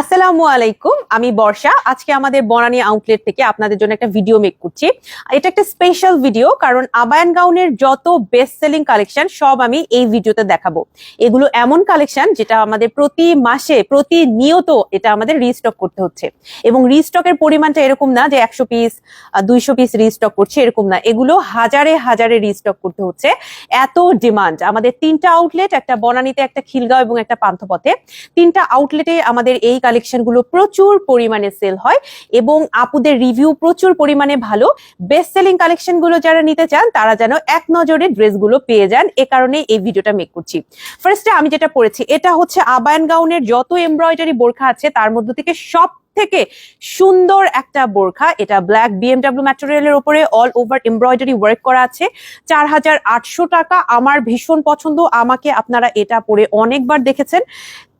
আসসালামু আলাইকুম, আমি বর্ষা। আজকে আমাদের বনানী আউটলেট থেকে আপনাদের জন্য একটা ভিডিও মেক করছি। এটা একটা স্পেশাল ভিডিও কারণ আবায়ন গাউনের যত বেস্ট সেলিং কালেকশন সব আমি এই ভিডিওতে দেখাবো। এগুলো এমন কালেকশন যেটা আমাদের প্রতি মাসে প্রতিনিয়ত এটা আমাদের রিস্টক করতে হচ্ছে। এবং রিস্টকের পরিমাণটা এরকম না যে একশো পিস দুইশো পিস রিস্টক করছে, এরকম না। এগুলো হাজারে হাজারে রিস্টক করতে হচ্ছে। এত ডিমান্ড আমাদের তিনটা আউটলেট একটা বনানীতে একটা খিলগাঁও এবং একটা পান্থপথে। তিনটা আউটলেটে আমাদের এই কালেকশনগুলো প্রচুর পরিমাণে সেল হয় এবং আপুদের রিভিউ প্রচুর পরিমাণে ভালো। বেস্ট সেলিং কালেকশনগুলো যারা নিতে চান, তারা যেন এক নজরে ড্রেসগুলো পেয়ে যান। এ কারণে এই ভিডিওটা মেক করছি। ফার্স্টে আমি যেটা পড়েছি, এটা হচ্ছে আবায়ন গাউনের যত এমব্রয়ডারি বোরখা আছে, তার মধ্যে থেকে সব থেকে সুন্দর একটা বোরখা। এটা ব্ল্যাক বিএমডাব্লিউ ম্যাটেরিয়ালের উপরে অল ওভার এমব্রয়ডারি ওয়ার্ক করা আছে। চার হাজার আটশো টাকা। আমার ভীষণ পছন্দ। আমাকে আপনারা এটা পরে অনেকবার দেখেছেন।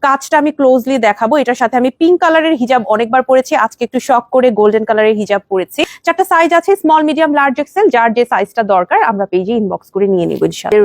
কাজটা আমি ক্লোজলি দেখাবো। এটার সাথে আমি পিঙ্ক কালারের হিজাব অনেকবার পরেছি। আজকে একটু শখ করে গোল্ডেন কালারের হিজাব পরেছি। চারটা সাইজ আছে স্মল মিডিয়াম লার্জ এক্সেল যার যে সাইজটা দরকার, আমরা পেজে ইনবক্স করে নিয়ে নিব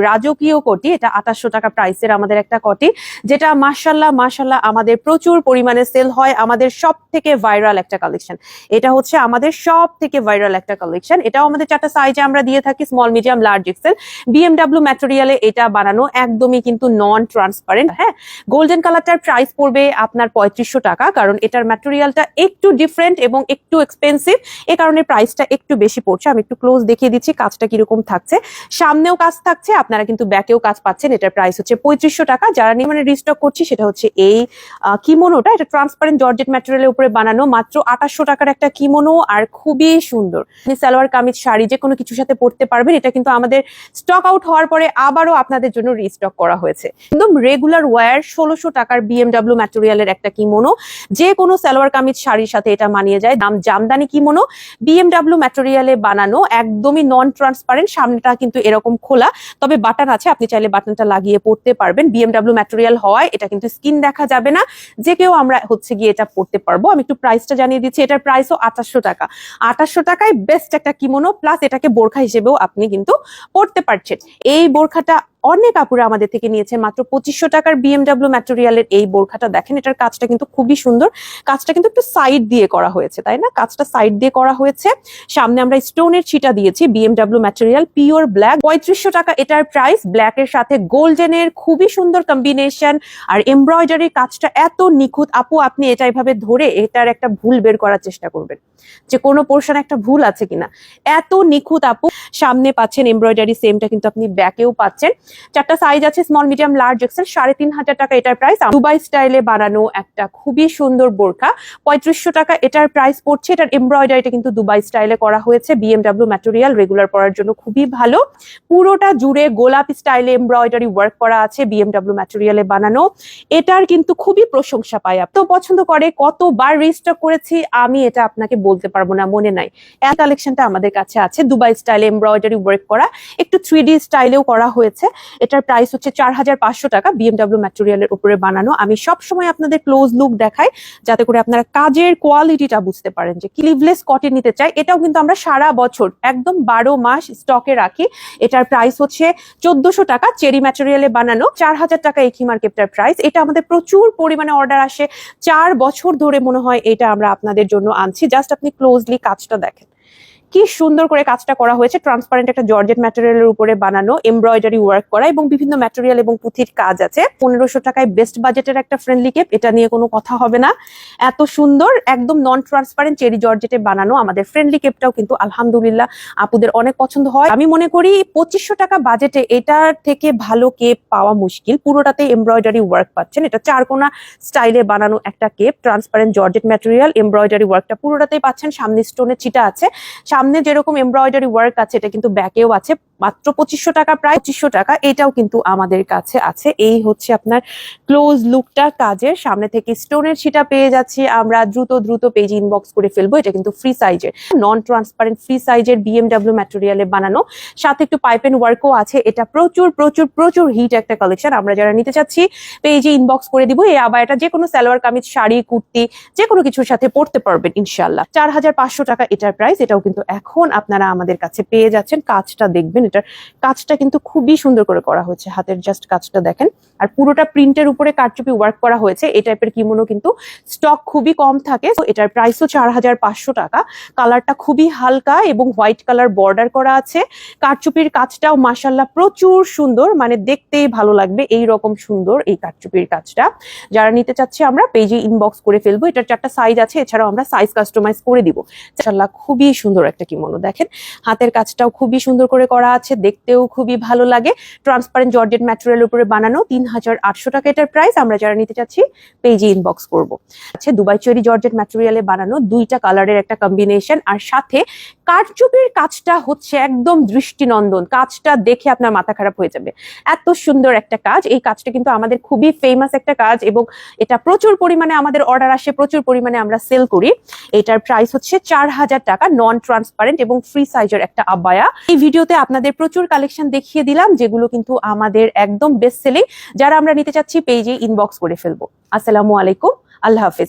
রাজকীয় কোটি, এটা আঠাশশো টাকা প্রাইসের আমাদের একটা কোটি, যেটা মাশাল্লাহ মাশাল্লাহ আমাদের প্রচুর পরিমাণে সেল হয়। আমাদের সব থেকে ভাইরাল একটা কালেকশন এটা হচ্ছে আমাদের সব থেকে ভাইরাল একটা কালেকশন এটাও আমাদের চারটা সাইজে আমরা দিয়ে থাকি small medium large XL BMW ম্যাটেরিয়ালে এটা বানানো একদমই কিন্তু নন ট্রান্সপারেন্ট হ্যাঁ গোল্ডেন কালারটার প্রাইস পড়বে আপনার পঁয়ত্রিশশো টাকা, কারণ এটার ম্যাটেরিয়ালটা একটু ডিফারেন্ট এবং একটু এক্সপেন্সিভ এ কারণে প্রাইসটা একটু বেশি পড়ছে। আমি একটু ক্লোজ দেখিয়ে দিচ্ছি কাজটা কীরকম থাকছে। সামনেও কাজ থাকছে, আপনারা কিন্তু ব্যাকেও কাজ পাচ্ছেন। এটার প্রাইস হচ্ছে পঁয়ত্রিশশো টাকা। যারা নিয়ে মানে রিস্টক করছি, সেটা হচ্ছে এই কিমোনোটা এটা ট্রান্সপারেন্ট জর্জেট ম্যাটেরিয়ালের উপরে বানানো, মাত্র আঠাশশো টাকার একটা কিমোনো আর খুবই সুন্দর। সালোয়ার, কামিজ, শাড়ি, যে কোনো কিছুর সাথে পরতে পারবেন। এটা কিন্তু আমাদের স্টক আউট হওয়ার পরে আবারও আপনাদের জন্য রিস্টক করা হয়েছে। একদম রেগুলার ওয়্যার ষোলোশো টাকার বিএমডাব্লিউ ম্যাটেরিয়ালের একটা কিমোনো যে কোনো সালোয়ার কামিজ শাড়ির সাথে এটা মানিয়ে যায়। দাম জামদানি কিমোনো বিএমডাব্লিউ ম্যাটেরিয়ালে বানানো, একদমই নন ট্রান্সপারেন্ট সামনেটা কিন্তু এরকম খোলা। তবে বাটন আছে, আপনি চাইলে বাটনটা লাগিয়ে পড়তে পারবেন। বিএমডাব্লিউ ম্যাটেরিয়াল হওয়ায় এটা কিন্তু স্কিন দেখা যাবে না। যে কেউ আমরা হচ্ছে গিয়ে এটা পড়তে পারব। আমি একটু প্রাইসটা জানিয়ে দিচ্ছি, এটার প্রাইসও আঠাশশো টাকা। আঠাশশো টাকায় বেস্ট একটা কিমোনো প্লাস এটাকে বোরখা হিসেবেও আপনি কিন্তু পড়তে পারছেন। এই বোরখাটা অনেক আপুরা আমাদের থেকে নিয়েছে, মাত্র পঁচিশশো টাকার বিএমডাব্লিউ ম্যাটেরিয়ালের এই বোরখাটা দেখেন, এটার কাজটা কিন্তু খুবই সুন্দর। কাজটা কিন্তু একটু সাইড দিয়ে করা হয়েছে, তাই না? কাজটা সাইড দিয়ে করা হয়েছে। সামনে আমরা স্টোনের ছিটা দিয়েছি বিএমডাব্লিউ ম্যাটেরিয়াল পিওর ব্ল্যাক পঁয়ত্রিশশো টাকা এটার প্রাইস ব্ল্যাকের সাথে গোল্ডেনের খুবই সুন্দর কম্বিনেশন আর এমব্রয়ডারির কাজটা এত নিখুঁত, আপু আপনি এটা এভাবে ধরে এটার একটা ভুল বের করার চেষ্টা করবেন, যে কোনো পোর্শন একটা ভুল আছে কিনা। এত নিখুঁত, আপু। সামনে পাচ্ছেন এমব্রয়ডারি সেমটা কিন্তু আপনি ব্যাকেও পাচ্ছেন। চারটা সাইজ আছে স্মল মিডিয়াম লার্জ এক্সেল সাড়ে তিন হাজার টাকা এটার প্রাইস দুবাই স্টাইলে বানানো একটা খুবই সুন্দর বোরখা, পঁয়ত্রিশশো টাকা এটার প্রাইস পড়ছে। এটার এমব্রয়ডারিটা কিন্তু দুবাই স্টাইলে করা হয়েছে। বিএমডাব্লিউ ম্যাটেরিয়াল রেগুলার পরার জন্য খুবই ভালো। পুরোটা জুড়ে গোলাপ স্টাইলে এমব্রয়ডারি ওয়ার্ক করা আছে বিএমডাব্লিউ ম্যাটেরিয়ালে বানানো। এটার কিন্তু খুবই প্রশংসা পাই তো পছন্দ করে, কতবার রেজিস্টার করেছি, আমি এটা আপনাকে বলতে পারব না, মনে নাই। এই কালেকশনটা আমাদের কাছে আছে। দুবাই স্টাইলে এমব্রয়ডারি ওয়ার্ক করা, একটু থ্রি ডি স্টাইলেও করা হয়েছে। এটার প্রাইস হচ্ছে চার হাজার পাঁচশো টাকা বিএমডাব্লিউ ম্যাটেরিয়ালের উপরে বানানো। আমি সব সময় আপনাদের ক্লোজ লুক দেখাই, যাতে করে আপনারা কাজের কোয়ালিটিটা বুঝতে পারেন যে ক্লিভলেস কটন নিতে চাই। এটাও কিন্তু আমরা সারা বছর, একদম বারো মাস স্টকে রাখি। এটার প্রাইস হচ্ছে চোদ্দশো টাকা চেরি ম্যাটেরিয়ালে বানানো। চার হাজার টাকা এই মার্কেটটার প্রাইস এটা আমাদের প্রচুর পরিমাণে অর্ডার আসে। চার বছর ধরে মনে হয় এটা আমরা আপনাদের জন্য আনছি। জাস্ট আপনি ক্লোজলি কাজটা দেখেন। কি সুন্দর করে কাজটা করা হয়েছে। ট্রান্সপারেন্ট একটা জর্জেট ম্যাটেরিয়ালের উপরে বানানো এমব্রয়ডারি ওয়ার্ক করা এবং বিভিন্ন ম্যাটেরিয়াল এবং পুঁথির কাজ আছে। পনেরোশো টাকায় বেস্ট বাজেটের একটা ফ্রেন্ডলি কেপ এটা নিয়ে কোনো কথা হবে না। এত সুন্দর, একদম নন ট্রান্সপারেন্ট চেরি জর্জেটে বানানো আমাদের ফ্রেন্ডলি কেপটাও কিন্তু আলহামদুলিল্লাহ আপুদের অনেক পছন্দ হয়। আমি মনে করি পঁচিশশো টাকা বাজেটে এটার থেকে ভালো কেপ পাওয়া মুশকিল। পুরোটাতে এমব্রয়ডারি ওয়ার্ক পাচ্ছেন। এটা চারকোনা স্টাইলে বানানো একটা cape transparent georgette material embroidery ওয়ার্কটা পুরোটাতেই পাচ্ছেন। সামনে স্টোনের চিটা আছে। সামনে যেরকম এমব্রয়ডারি ওয়ার্ক আছে এটা কিন্তু ব্যাকেও আছে। মাত্র পঁচিশশো টাকা, প্রায় পঁচিশশো টাকা। এটাও কিন্তু আমাদের কাছে আছে। এই হচ্ছে আপনার ক্লোজ লুকটা কাজের। সামনে থেকে স্টোনের ছিটা পেয়ে যাচ্ছি আমরা। দ্রুত দ্রুত পেজ ইনবক্স করে ফেলব। এটা কিন্তু ফ্রি সাইজের নন ট্রান্সপারেন্ট ফ্রি সাইজের বিএমডাব্লিউ ম্যাটেরিয়ালে বানানো। সাথে একটু পাইপ এন্ড ওয়ার্কও আছে। এটা প্রচুর প্রচুর প্রচুর হিট একটা কালেকশন আমরা যারা নিতে চাচ্ছি পেজে ইনবক্স করে দিব। এই এটা যে কোনো সালোয়ার, কামিজ, শাড়ি, কুর্তি যে কোনো কিছুর সাথে পড়তে পারবেন ইনশাল্লাহ চার হাজার পাঁচশো টাকা এটার প্রাইস এটাও কিন্তু এখন আপনারা আমাদের কাছে পেয়ে যাচ্ছেন। কাজটা দেখবেন এটার কাজটা কিন্তু খুবই সুন্দর করে করা হয়েছে। হাতের জাস্ট কাজটা দেখেন। আর পুরোটা প্রিন্টের উপরে কারচুপি ওয়ার্ক করা হয়েছে। এই টাইপের কিমোনো কিন্তু স্টক খুবই কম থাকে। তো এটার প্রাইসও চার হাজার পাঁচশো টাকা। কালারটা খুবই হালকা এবং হোয়াইট কালার বর্ডার করা আছে। কারচুপির কাজটাও মাসাল্লাহ প্রচুর সুন্দর। মানে দেখতেই ভালো লাগবে এই রকম সুন্দর এই কারচুপির কাজটা। যারা নিতে চাচ্ছে, আমরা পেজে ইনবক্স করে ফেলব। এটার চারটা সাইজ আছে। এছাড়াও আমরা সাইজ কাস্টমাইজ করে দিব। মাসাল্লাহ খুবই সুন্দর একটা কিমোনো দেখেন, হাতের কাজটাও খুবই সুন্দর করে করা আছে, দেখতেও খুবই ভালো লাগে। ট্রান্সপারেন্ট জর্জেট ম্যাটেরিয়াল উপরে বানানো তিন হাজার আটশো টাকা এটার প্রাইস আমরা যারা নিতে চাচ্ছি পেজে ইনবক্স করব। আছে দুবাই চেরি জর্জেট ম্যাটেরিয়ালে বানানো দুইটা কালারের একটা কম্বিনেশন আর সাথে কারচুপির কাজটা হচ্ছে একদম দৃষ্টিনন্দন। কাজটা দেখে আপনার মাথা খারাপ হয়ে যাবে। এত সুন্দর একটা কাজ। এই কাজটা কিন্তু আমাদের খুবই ফেমাস একটা কাজ এবং এটা প্রচুর পরিমাণে আমাদের অর্ডার আসে, প্রচুর পরিমাণে আমরা সেল করি। এটার প্রাইস হচ্ছে চার হাজার টাকা নন ট্রান্সপারেন্ট এবং ফ্রি সাইজের একটা আবায়া এই ভিডিওতে আপনাদের প্রচুর কালেকশন দেখিয়ে দিলাম, যেগুলো কিন্তু আমাদের একদম বেস্ট সেলিং যারা আমরা নিতে চাচ্ছি পেজে ইনবক্স করে ফেলব। আসসালামু আলাইকুম, আল্লাহ হাফেজ।